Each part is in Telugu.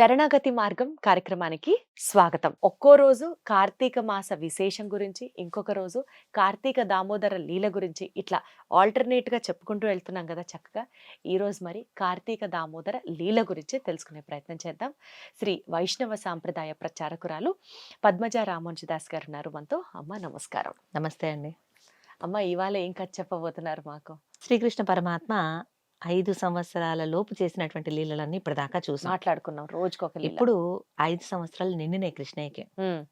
శరణాగతి మార్గం కార్యక్రమానికి స్వాగతం. ఒక్కో రోజు కార్తీక మాస విశేషం గురించి ఇంకొక రోజు కార్తీక దామోదర లీల గురించి ఇట్లా ఆల్టర్నేట్గా చెప్పుకుంటూ వెళ్తున్నాం కదా చక్కగా. ఈ రోజు మరి కార్తీక దామోదర లీల గురించి తెలుసుకునే ప్రయత్నం చేద్దాం. శ్రీ వైష్ణవ సాంప్రదాయ ప్రచారకురాలు పద్మజ రామోజదాస్ గారు ఉన్నారు మనతో. అమ్మ నమస్కారం. నమస్తే అండి. అమ్మ ఇవాళ ఏం కథ చెప్పబోతున్నారు మాకు? శ్రీకృష్ణ పరమాత్మ ఐదు సంవత్సరాల లోపు చేసినటువంటి లీలలన్నీ ఇప్పటిదాకా చూసాం. మాట్లాడుకున్నాం రోజుకొక లీల. ఇప్పుడు ఐదు సంవత్సరాలు నిండినాయి కృష్ణయ్యకి.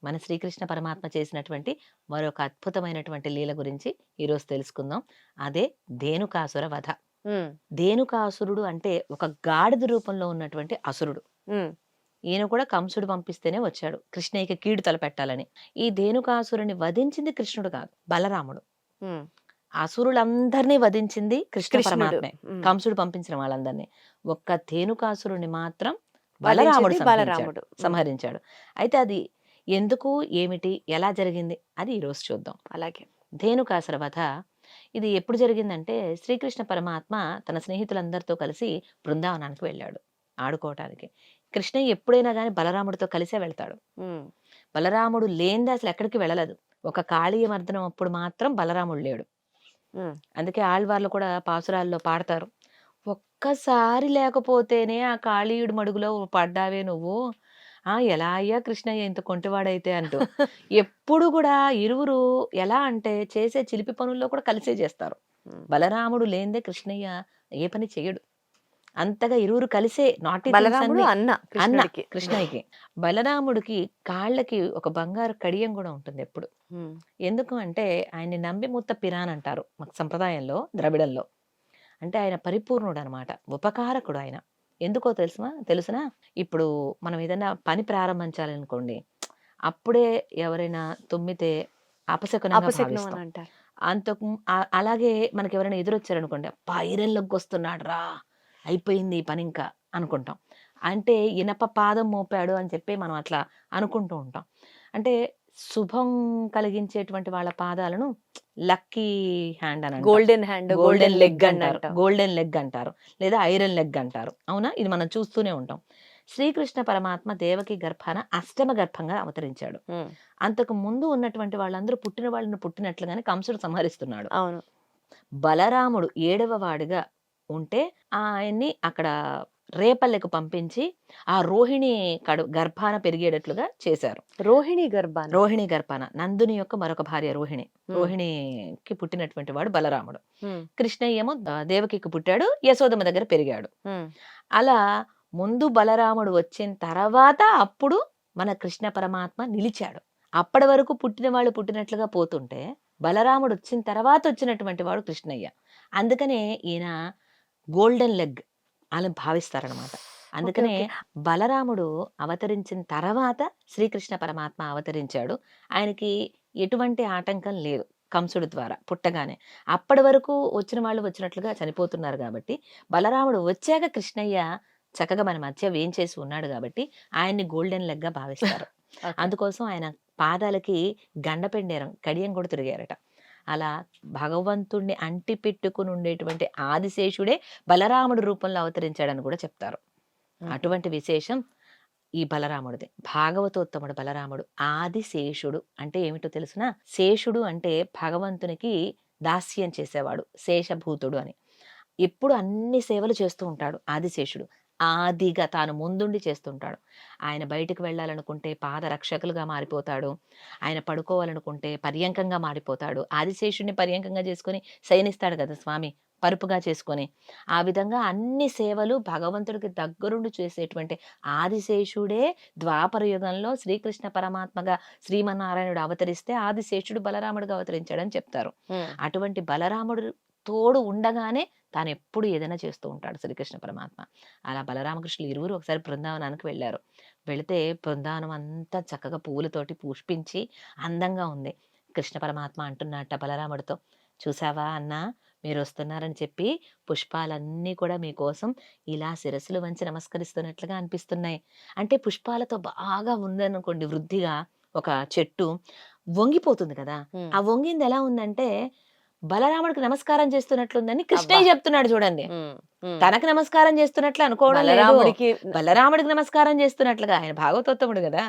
మన శ్రీకృష్ణ పరమాత్మ చేసినటువంటి మరొక అద్భుతమైనటువంటి లీల గురించి ఈరోజు తెలుసుకుందాం. అదే ధేనుకాసుర వధ. ధేనుకాసురుడు అంటే ఒక గాడిద రూపంలో ఉన్నటువంటి అసురుడు. ఈయన కూడా కంసుడు పంపిస్తేనే వచ్చాడు. కృష్ణయ్యకి కీడు తలపెట్టాలని. ఈ ధేనుకాసురుని వధించింది కృష్ణుడు కాదు బలరాముడు. అసురులందరినీ వధించింది కృష్ణ పరమాత్మే. కంసుడు పంపించిన వాళ్ళందరినీ. ఒక్క ధేనుకాసురుని మాత్రం బలరాముడు బలరాముడు. సంహరించాడు. అయితే అది ఎందుకు ఏమిటి ఎలా జరిగింది అది ఈరోజు చూద్దాం. అలాగే. ధేనుకాసుర వధ ఇది ఎప్పుడు జరిగిందంటే శ్రీకృష్ణ పరమాత్మ తన స్నేహితులందరితో కలిసి బృందావనానికి వెళ్ళాడు ఆడుకోవటానికి. కృష్ణయ్య ఎప్పుడైనా కానీ బలరాముడితో కలిసే వెళ్తాడు. బలరాముడు లేనిది అసలు ఎక్కడికి వెళ్ళలేదు. ఒక కాళీయ మర్దనం అప్పుడు మాత్రం బలరాముడు లేడు. అందుకే ఆళ్వార్లు కూడా పాసురాల్లో పాడతారు. ఒక్కసారి లేకపోతేనే ఆ కాళీయుడి మడుగులో పడ్డావే నువ్వు. ఆ ఎలా అయ్యా కృష్ణయ్య ఇంత కొంటివాడైతే అంటూ. ఎప్పుడు కూడా ఇరువురు ఎలా అంటే చేసే చిలిపి పనుల్లో కూడా కలిసే చేస్తారు. బలరాముడు లేనిదే కృష్ణయ్య ఏ పని చేయడు అంతగా ఇరువురు కలిసే నాటి బలరాముడు అన్న అన్న కృష్ణయ్యకి బలరాముడికి కాళ్ళకి ఒక బంగారు కడియం కూడా ఉంటుంది ఎప్పుడు. ఎందుకు అంటే ఆయన్ని నంబి ముత్త పిరాన్ అంటారు మాకు సంప్రదాయంలో ద్రవిడంలో. అంటే ఆయన పరిపూర్ణుడు అనమాట ఉపకారకుడు ఆయన. ఎందుకో తెలుసునా? తెలుసునా? ఇప్పుడు మనం ఏదైనా పని ప్రారంభించాలనుకోండి అప్పుడే ఎవరైనా తుమ్మితే అపశకునంగా అంతకు అలాగే మనకి ఎవరైనా ఎదురొచ్చారనుకోండి పైరంలోకి వస్తున్నాడు రా అయిపోయింది ఈ పని ఇంకా అనుకుంటాం. అంటే ఇనప పాదం మోపాడు అని చెప్పి మనం అట్లా అనుకుంటూ ఉంటాం. అంటే శుభం కలిగించేటువంటి వాళ్ళ పాదాలను లక్కీ హ్యాండ్ అని. గోల్డెన్ హ్యాండ్ గోల్డెన్ లెగ్ అంటారు. అంటాం. గోల్డెన్ లెగ్ అంటారు. లేదా ఐరన్ లెగ్ అంటారు. అవునా? ఇది మనం చూస్తూనే ఉంటాం. శ్రీకృష్ణ పరమాత్మ దేవకి గర్భాన అష్టమ గర్భంగా అవతరించాడు. అంతకు ముందు ఉన్నటువంటి వాళ్ళందరూ పుట్టిన వాళ్ళని పుట్టినట్లుగానే కంసుడు సంహరిస్తున్నాడు. అవును. బలరాముడు ఏడవ వాడిగా ఉంటే ఆయన్ని అక్కడ రేపల్లెకు పంపించి ఆ రోహిణి కడు గర్భాన పెరిగేటట్లుగా చేశారు. రోహిణి గర్భాన? రోహిణి గర్భాన. నందుని యొక్క మరొక భార్య రోహిణి. రోహిణికి పుట్టినటువంటి వాడు బలరాముడు. కృష్ణయ్య ఏమో దేవకికి పుట్టాడు యశోదమ్మ దగ్గర పెరిగాడు. అలా ముందు బలరాముడు వచ్చిన తర్వాత అప్పుడు మన కృష్ణ పరమాత్మ నిలిచాడు. అప్పటి వరకు పుట్టిన వాళ్ళు పుట్టినట్లుగా పోతుంటే బలరాముడు వచ్చిన తర్వాత వచ్చినటువంటి వాడు కృష్ణయ్య. అందుకనే ఈయన గోల్డెన్ లెగ్ అని భావిస్తారనమాట. అందుకనే. బలరాముడు అవతరించిన తర్వాత శ్రీకృష్ణ పరమాత్మ అవతరించాడు. ఆయనకి ఎటువంటి ఆటంకం లేదు కంసుడు ద్వారా పుట్టగానే. అప్పటి వరకు వచ్చిన వాళ్ళు వచ్చినట్లుగా చనిపోతున్నారు కాబట్టి బలరాముడు వచ్చాక కృష్ణయ్య చక్కగా మన మధ్య వేం చేసి ఉన్నాడు కాబట్టి ఆయన్ని గోల్డెన్ లెగ్గా భావిస్తారు. అందుకోసం ఆయన పాదాలకి గండపెండేరం కడియం కూడా తిరిగారట. అలా భగవంతుణ్ణి అంటి పెట్టుకుని ఉండేటువంటి ఆదిశేషుడే బలరాముడి రూపంలో అవతరించాడని కూడా చెప్తారు. అటువంటి విశేషం ఈ బలరాముడిది. భాగవతోత్తముడు బలరాముడు ఆదిశేషుడు అంటే ఏమిటో తెలుసునా? శేషుడు అంటే భగవంతునికి దాస్యం చేసేవాడు శేషభూతుడు అని. ఎప్పుడు అన్ని సేవలు చేస్తూ ఉంటాడు ఆదిశేషుడు. ఆదిగా తాను ముందుండి చేస్తుంటాడు. ఆయన బయటికి వెళ్ళాలనుకుంటే పాదరక్షకులుగా మారిపోతాడు. ఆయన పడుకోవాలనుకుంటే పర్యంకంగా మారిపోతాడు. ఆదిశేషుడిని పర్యంకంగా చేసుకొని శయనిస్తాడు కదా స్వామి పరుపుగా చేసుకొని. ఆ విధంగా అన్ని సేవలు భగవంతుడికి దగ్గరుండి చేసేటువంటి ఆదిశేషుడే ద్వాపర యుగంలో శ్రీకృష్ణ పరమాత్మగా శ్రీమన్నారాయణుడు అవతరిస్తే ఆదిశేషుడు బలరాముడిగా అవతరించాడని చెప్తారు. అటువంటి బలరాముడు తోడు ఉండగానే తాను ఎప్పుడు ఏదైనా చేస్తూ ఉంటాడు శ్రీకృష్ణ పరమాత్మ. అలా బలరామకృష్ణులు ఇరువురు ఒకసారి బృందావనానికి వెళ్ళారు. వెళితే బృందావనం అంతా చక్కగా పువ్వులతోటి పుష్పించి అందంగా ఉంది. కృష్ణ పరమాత్మ అంటున్నట్ట బలరాముడితో చూసావా అన్నా మీరు వస్తున్నారని చెప్పి పుష్పాలన్నీ కూడా మీకోసం ఇలా శిరస్సులు వంచి నమస్కరిస్తున్నట్లుగా అనిపిస్తున్నాయి. అంటే పుష్పాలతో బాగా ఉందనుకోండి వృద్ధిగా ఒక చెట్టు వంగిపోతుంది కదా. ఆ వంగింది ఎలా ఉందంటే బలరాముడికి నమస్కారం చేస్తున్నట్లుందని కృష్ణయ్య. చెప్తున్నాడు చూడండి. తనకు నమస్కారం చేస్తున్నట్లు అనుకోవడం లేదు. బలరాముడికి నమస్కారం చేస్తున్నట్లుగా ఆయన భాగవతోత్తముడు కదా.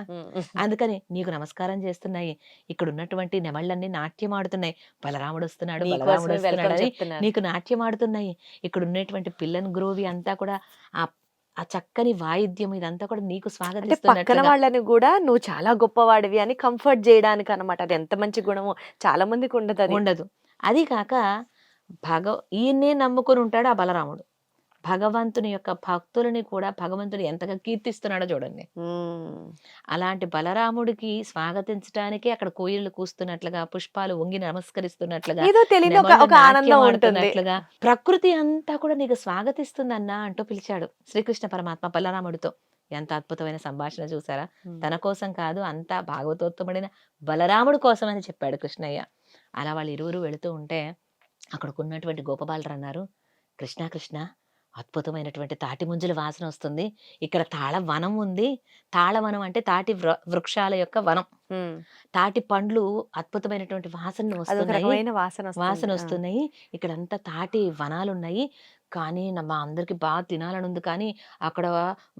అందుకని నీకు నమస్కారం చేస్తున్నాయి. ఇక్కడ ఉన్నటువంటి నెమళ్ళన్నీ నాట్యం ఆడుతున్నాయి. బలరాముడు వస్తున్నాడు బలరాముడు వస్తున్నాడు అని నీకు నాట్యం ఆడుతున్నాయి. ఇక్కడ ఉన్నటువంటి పిల్లని గ్రోవి అంతా కూడా ఆ ఆ చక్కని వాయిద్యం ఇదంతా కూడా నీకు అంటే పక్కన వాళ్ళని కూడా నువ్వు చాలా గొప్పవాడివి అని కంఫర్ట్ చేయడానికి అనమాట అది ఎంత మంచి గుణమో చాలా మందికి ఉండదు ఉండదు. అది కాక భగ ఈయన్నే నమ్ముకొని ఉంటాడు ఆ బలరాముడు. భగవంతుని యొక్క భక్తులని కూడా భగవంతుడు ఎంతగా కీర్తిస్తున్నాడో చూడండి. అలాంటి బలరాముడికి స్వాగతించడానికి అక్కడ కోయిళ్ళు కూస్తున్నట్లుగా పుష్పాలు వంగి నమస్కరిస్తున్నట్లుగా ఏదో తెలియని ఒక నెమళ్ళు ఒక ఆనందం నాట్యం ఉంటుంది. ఆడుతున్నట్లుగా ప్రకృతి అంతా కూడా నీకు స్వాగతిస్తుందన్నా అంటూ పిలిచాడు శ్రీకృష్ణ పరమాత్మ బలరాముడితో. ఎంత అద్భుతమైన సంభాషణ చూసారా. తన కోసం కాదు అంతా భాగవతోత్తముడైన బలరాముడి కోసం అని చెప్పాడు కృష్ణయ్య. అలా వాళ్ళు ఇరువురు వెళుతూ ఉంటే అక్కడికి ఉన్నటువంటి గోపబాలరు అన్నారు కృష్ణ కృష్ణ అద్భుతమైనటువంటి తాటి ముంజల వాసన వస్తుంది. ఇక్కడ తాళ వనం ఉంది. తాళవనం అంటే తాటి వృ- వృక్షాల యొక్క వనం. తాటి పండ్లు అద్భుతమైనటువంటి వాసన వస్తున్నాయి. వాసన. వస్తున్నాయి ఇక్కడంతా తాటి వనాలు ఉన్నాయి కానీ మా అందరికి బాగా తినాలని ఉంది కానీ అక్కడ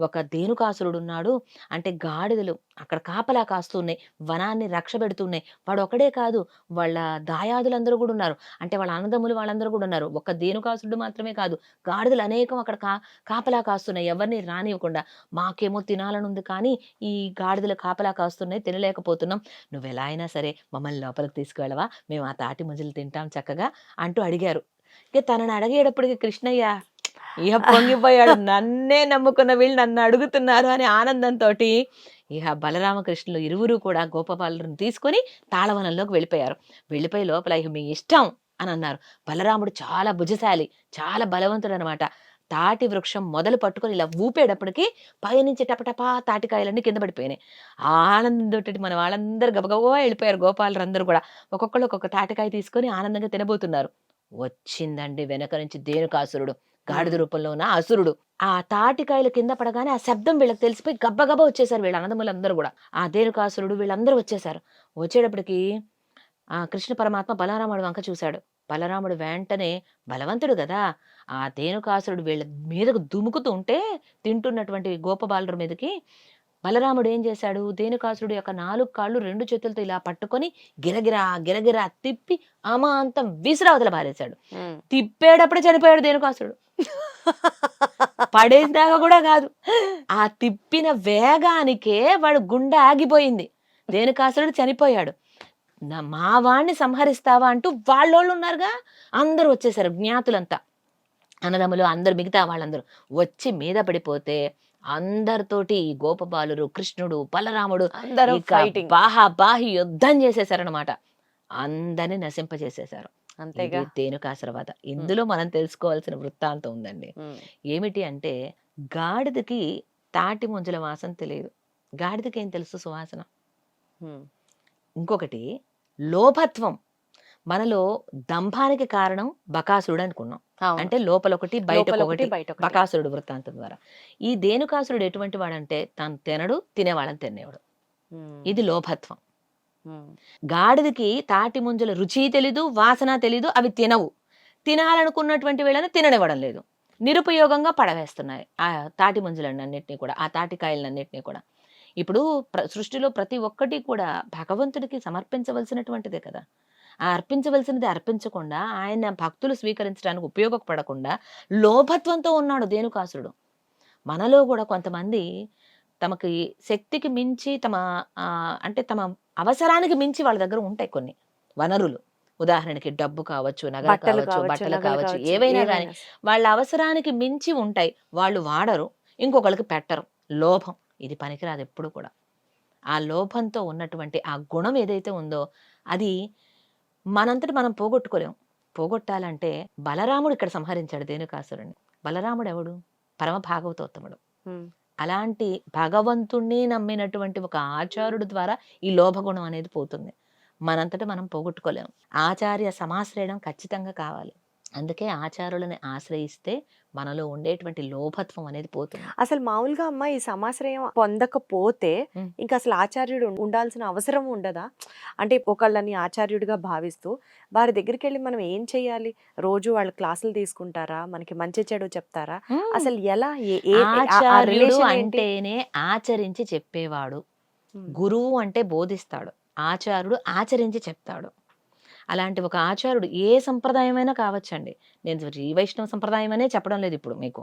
ఒక ధేనుకాసురుడు ఉన్నాడు అంటే గాడిదలు అక్కడ కాపలా కాస్తున్నాయి. వనాన్ని రక్ష పెడుతున్నాయి. వాడు ఒకడే కాదు వాళ్ళ దాయాదులందరూ కూడా ఉన్నారు. అంటే వాళ్ళ అన్నదమ్ములు వాళ్ళందరూ కూడా ఉన్నారు. ఒక ధేనుకాసురుడు మాత్రమే కాదు గాడిదలు అనేకం అక్కడ కా కాపలా కాస్తున్నాయి. ఎవరిని రానివ్వకుండా. మాకేమో తినాలని ఉంది కానీ ఈ గాడిదలు కాపలా కాస్తున్నాయి తినలేకపోతున్నాం నువ్వు ఎలా అయినా సరే మమ్మల్ని లోపలికి తీసుకువెళ్ళవా? మేము ఆ తాటి ముంజలు తింటాం చక్కగా అంటూ అడిగారు. ఇక తనని అడిగేటప్పటికి కృష్ణయ్య ఇహ పొంగిపోయాడు. నన్నే నమ్ముకున్న వీళ్ళు నన్ను అడుగుతున్నారు అని ఆనందంతో ఇహ బలరామకృష్ణులు ఇరువురు కూడా గోపబాలుని తీసుకొని తాళవనంలోకి వెళ్ళిపోయారు. వెళ్ళిపోయి లోపల ఇహ మీ ఇష్టం అని అన్నారు. బలరాముడు చాలా భుజశాలి చాలా బలవంతుడు అనమాట తాటి వృక్షం మొదలు పట్టుకొని ఇలా ఊపేటప్పటికి పైనుంచి టపటపా తాటికాయలన్నీ కింద పడిపోయినాయి. ఆనందంతో మన వాళ్ళందరూ గబగబా వెళ్ళిపోయారు గోపాలరు అందరూ కూడా. ఒక్కొక్కళ్ళు ఒక్కొక్క తాటికాయ తీసుకొని ఆనందంగా తినబోతున్నారు. వచ్చిందండి వెనక నుంచి దేనుకాసురుడు గాడిద రూపంలో ఉన్న అసురుడు. ఆ తాటికాయలు కింద పడగానే ఆ శబ్దం వీళ్ళకి తెలిసిపోయి గబ్బగబ్బా వచ్చేసారు వీళ్ళ అన్నదమ్ములందరూ కూడా. ఆ దేనుకాసురుడు వీళ్ళందరూ వచ్చేసారు వచ్చేటప్పటికి ఆ కృష్ణ పరమాత్మ బలరాముడు వంక చూశాడు. బలరాముడు వెంటనే బలవంతుడు కదా. ఆ దేనుకాసురుడు వీళ్ళ మీదకు దుముకుతూ ఉంటే తింటున్నటువంటి గోపబాలుడి మీదకి బలరాముడు ఏం చేశాడు? దేనుకాసురుడు యొక్క నాలుగు కాళ్ళు రెండు చేతులతో ఇలా పట్టుకొని గిరగిరా గిరగిరా తిప్పి అమాంతం విసిరావతల పారేశాడు. ఉమ్. తిప్పేటప్పుడే చనిపోయాడు దేనుకాసురుడు పడేదాకా కూడా కాదు. ఆ తిప్పిన వేగానికే వాడు గుండె ఆగిపోయింది. దేనుకాసురుడు చనిపోయాడు. నా మా వాణ్ణి సంహరిస్తావా? అంటూ వాళ్ళోళ్ళు ఉన్నారుగా. అందరూ వచ్చేసారు జ్ఞాతులంతా. అన్నదమ్ములు అందరు మిగతా వాళ్ళందరూ వచ్చి మీద పడిపోతే అందరితోటి ఈ గోపబాలురు కృష్ణుడు బలరాముడు అందరూ బాహా బాహి యుద్ధం చేసేసారనమాట అందరిని నశింపజేసేశారు అంతేగా. తేనుకాసురవత ఇందులో మనం తెలుసుకోవాల్సిన వృత్తాంతం ఉందండి. ఏమిటి అంటే గాడిదకి తాటి ముంజల వాసన తెలియదు. గాడిదకి ఏం తెలుసు సువాసన. ఇంకొకటి లోభత్వం. మనలో దంభానికి కారణం బకాసురుడు అనుకున్నాం. అంటే లోపల ఒకటి బయట ఒకటి. బకాసురుడు వృత్తాంతం ద్వారా. ఈ దేనుకాసురుడు ఎటువంటి వాడంటే తాను తినడు తినేవాళ్ళని తినేవాడు. ఇది లోభత్వం. గాడిదకి తాటి ముంజల రుచి తెలీదు వాసన తెలీదు అవి తినవు. తినాలనుకున్నటువంటి వేళను తిననివ్వడం లేదు. నిరుపయోగంగా పడవేస్తున్నాయి ఆ తాటి ముంజలన్నింటినీ కూడా ఆ తాటికాయలన్నింటినీ కూడా. ఇప్పుడు సృష్టిలో ప్రతి ఒక్కటి కూడా భగవంతుడికి సమర్పించవలసినటువంటిదే కదా. ఆ అర్పించవలసినది అర్పించకుండా ఆయన భక్తులు స్వీకరించడానికి ఉపయోగపడకుండా లోభత్వంతో ఉన్నాడు దేనుకాసురుడు మనలో కూడా కొంతమంది తమకి శక్తికి మించి తమ అంటే తమ అవసరానికి మించి వాళ్ళ దగ్గర ఉంటాయి కొన్ని. వనరులు. ఉదాహరణకి డబ్బు కావచ్చు నగలు కావచ్చు బట్టలు కావచ్చు ఏవైనా కానీ. వాళ్ళ అవసరానికి మించి ఉంటాయి. వాళ్ళు వాడరు ఇంకొకరికి పెట్టరు. లోభం. ఇది పనికిరాదు ఎప్పుడు కూడా. ఆ లోభంతో ఉన్నటువంటి ఆ గుణం ఏదైతే ఉందో అది మనంతటి మనం పోగొట్టుకోలేం. పోగొట్టాలంటే బలరాముడు ఇక్కడ సంహరించాడు దేనుకాసురుణ్ణి బలరాముడు ఎవడు? పరమ భాగవతోత్తముడు. అలాంటి భగవంతుణ్ణి నమ్మినటువంటి ఒక ఆచారుడు ద్వారా ఈ లోభగుణం అనేది పోతుంది. మనంతట మనం పోగొట్టుకోలేము ఆచార్య సమాశ్రయడం ఖచ్చితంగా కావాలి. అందుకే ఆచారులని ఆశ్రయిస్తే మనలో ఉండేటువంటి లోభత్వం అనేది పోతుంది. అసలు మామూలుగా అమ్మ ఈ సమాశ్రయం పొందకపోతే. ఇంకా అసలు ఆచార్యుడు ఉండాల్సిన అవసరం ఉండదా? అంటే ఒకళ్ళని ఆచార్యుడిగా భావిస్తూ వారి దగ్గరికి వెళ్ళి మనం ఏం చేయాలి? రోజు వాళ్ళు క్లాసులు తీసుకుంటారా? మనకి మంచి చెడు చెప్తారా? అసలు ఎలా? ఆచార్యుడు? అంటేనే ఆచరించి చెప్పేవాడు. గురువు అంటే బోధిస్తాడు. ఆచారుడు ఆచరించి చెప్తాడు. అలాంటి ఒక ఆచారుడు ఏ సంప్రదాయమైనా కావచ్చండి. నేను శ్రీ వైష్ణవ సంప్రదాయం అనే చెప్పడం లేదు ఇప్పుడు మీకు.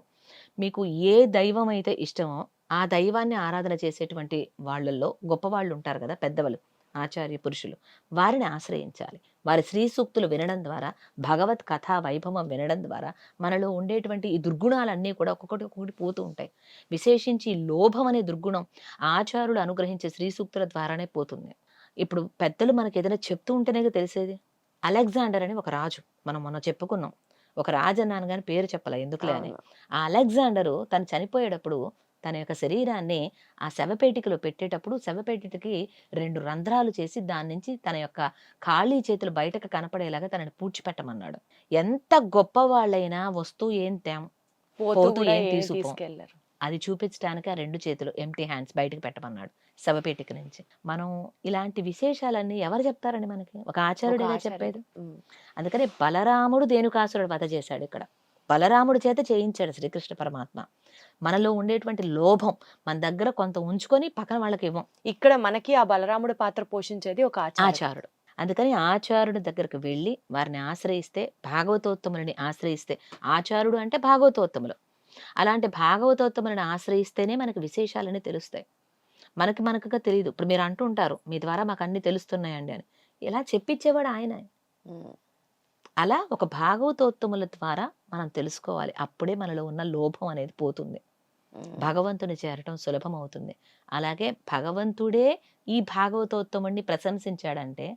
మీకు ఏ దైవం అయితే ఇష్టమో ఆ దైవాన్ని ఆరాధన చేసేటువంటి వాళ్ళల్లో గొప్పవాళ్ళు ఉంటారు కదా పెద్దవాళ్ళు ఆచార్య పురుషులు. వారిని ఆశ్రయించాలి. వారి శ్రీ సూక్తులు వినడం ద్వారా భగవత్ కథా వైభవం వినడం ద్వారా మనలో ఉండేటువంటి ఈ దుర్గుణాలన్నీ కూడా ఒక్కొక్కటి ఒక్కొక్కటి పోతూ ఉంటాయి. విశేషించి లోభం అనే దుర్గుణం ఆచారులు అనుగ్రహించే శ్రీ సూక్తుల ద్వారానే పోతుంది. ఇప్పుడు పెద్దలు మనకి ఏదైనా చెప్తూ ఉంటేనే కదా తెలిసేది? అలెగ్జాండర్ అని ఒక రాజు. మనం మొన్న చెప్పుకున్నాం. ఒక రాజు అన్నాను కానీ పేరు చెప్పలే ఎందుకులే అని. ఆ అలెగ్జాండరు తను చనిపోయేటప్పుడు తన యొక్క శరీరాన్ని ఆ శవపేటికలో పెట్టేటప్పుడు శవపేటికకి రెండు రంధ్రాలు చేసి దాని నుంచి తన యొక్క ఖాళీ చేతులు బయటకు కనపడేలాగా తనని పూడ్చిపెట్టమన్నాడు. ఎంత గొప్ప వాళ్ళైనా వస్తువు ఏం తేం పోతూ ఏం. తీసుకెళ్ళరు అది చూపించడానికి ఆ రెండు చేతులు ఎంటీ హ్యాండ్స్ బయటకు పెట్టమన్నాడు శవపేటిక నుంచి. మనం ఇలాంటి విశేషాలన్నీ ఎవరు చెప్తారండి మనకి? ఒక ఆచార్యుడేగా. చెప్పేది. అందుకని బలరాముడు ధేనుకాసురుడు వధ చేశాడు ఇక్కడ. బలరాముడి చేత చేయించాడు శ్రీకృష్ణ పరమాత్మ. మనలో ఉండేటువంటి లోభం మన దగ్గర కొంత ఉంచుకొని పక్కన వాళ్ళకి ఇవ్వం. ఇక్కడ మనకి ఆ బలరాముడి పాత్ర పోషించేది ఒక ఆచారుడు అందుకని ఆచారుడి దగ్గరకు వెళ్ళి వారిని ఆశ్రయిస్తే భాగవతోత్తములని ఆశ్రయిస్తే ఆచారుడు అంటే భాగవతోత్తములు. అలాంటి భాగవతోత్తములను ఆశ్రయిస్తేనే మనకి విశేషాలని తెలుస్తాయి. మనకి మనకుగా తెలియదు ఇప్పుడు మీరు అంటుంటారు మీ ద్వారా మాకు అన్ని తెలుస్తున్నాయండి అని. ఇలా చెప్పించేవాడు ఆయన. అలా ఒక భాగవతోత్తముల ద్వారా మనం తెలుసుకోవాలి. అప్పుడే మనలో ఉన్న లోభం అనేది పోతుంది. భగవంతుని చేరటం సులభం అవుతుంది. అలాగే భగవంతుడే ఈ భాగవతోత్తముడిని ప్రశంసించాడంటే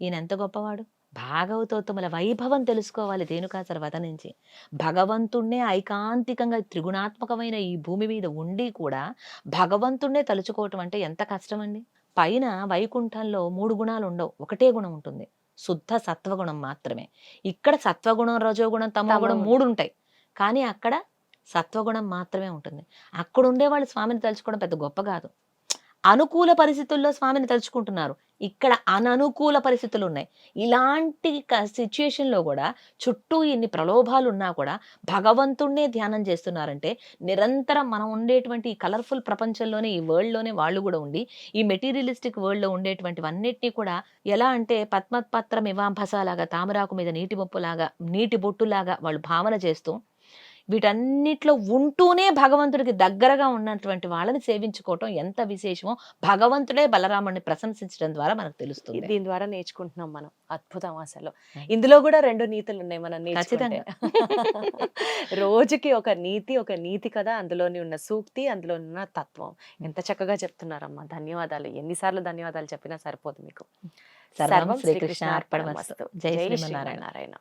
ఈయన ఎంత గొప్పవాడు? భాగవతోత్తముల వైభవం తెలుసుకోవాలి ధేనుకాసర వధ నుంచి. భగవంతుణ్ణే ఐకాంతికంగా త్రిగుణాత్మకమైన ఈ భూమి మీద ఉండి కూడా భగవంతుణ్ణే తలుచుకోవటం అంటే ఎంత కష్టం అండి పైన వైకుంఠంలో మూడు గుణాలు ఉండవు ఒకటే గుణం ఉంటుంది. శుద్ధ సత్వగుణం మాత్రమే. ఇక్కడ సత్వగుణం రజోగుణం తమోగుణం తమోగుణం. మూడు ఉంటాయి కానీ అక్కడ సత్వగుణం మాత్రమే ఉంటుంది. అక్కడ ఉండేవాళ్ళు స్వామిని తలుచుకోవడం పెద్ద గొప్ప కాదు. అనుకూల పరిస్థితుల్లో స్వామిని తలుచుకుంటున్నారు. ఇక్కడ అననుకూల పరిస్థితులు ఉన్నాయి. ఇలాంటి సిచ్యుయేషన్లో కూడా చుట్టూ ఇన్ని ప్రలోభాలు ఉన్నా కూడా భగవంతుణ్ణే ధ్యానం చేస్తున్నారంటే నిరంతరం మనం ఉండేటువంటి ఈ కలర్ఫుల్ ప్రపంచంలోనే ఈ వరల్డ్లోనే వాళ్ళు కూడా ఉండి ఈ మెటీరియలిస్టిక్ వరల్డ్లో ఉండేటువంటివన్నిటినీ కూడా ఎలా అంటే పద్మపత్రం ఇవాంభసాలాగా తామరాకు మీద నీటి బొప్పులాగా నీటి బొట్టులాగా వాళ్ళు భావన చేస్తూ వీటన్నిటిలో ఉంటూనే భగవంతుడికి దగ్గరగా ఉన్నటువంటి వాళ్ళని సేవించుకోవటం ఎంత విశేషమో భగవంతుడే బలరాముడిని ప్రశంసించడం ద్వారా మనకు తెలుస్తుంది. దీని ద్వారా నేర్చుకుంటున్నాం మనం. అద్భుతం అసలు. ఇందులో కూడా రెండు నీతులు ఉన్నాయి మనం నేర్చుకుంటే. రోజుకి ఒక నీతి ఒక నీతి కదా అందులోని ఉన్న సూక్తి అందులో ఉన్న తత్వం. ఎంత చక్కగా చెప్తున్నారమ్మా. ధన్యవాదాలు. ఎన్నిసార్లు ధన్యవాదాలు చెప్పినా సరిపోదు మీకు. సర్వం శ్రీకృష్ణ అర్పణమస్తు. జై శ్రీమన్నారాయణ. శ్రీమన్నారాయణ.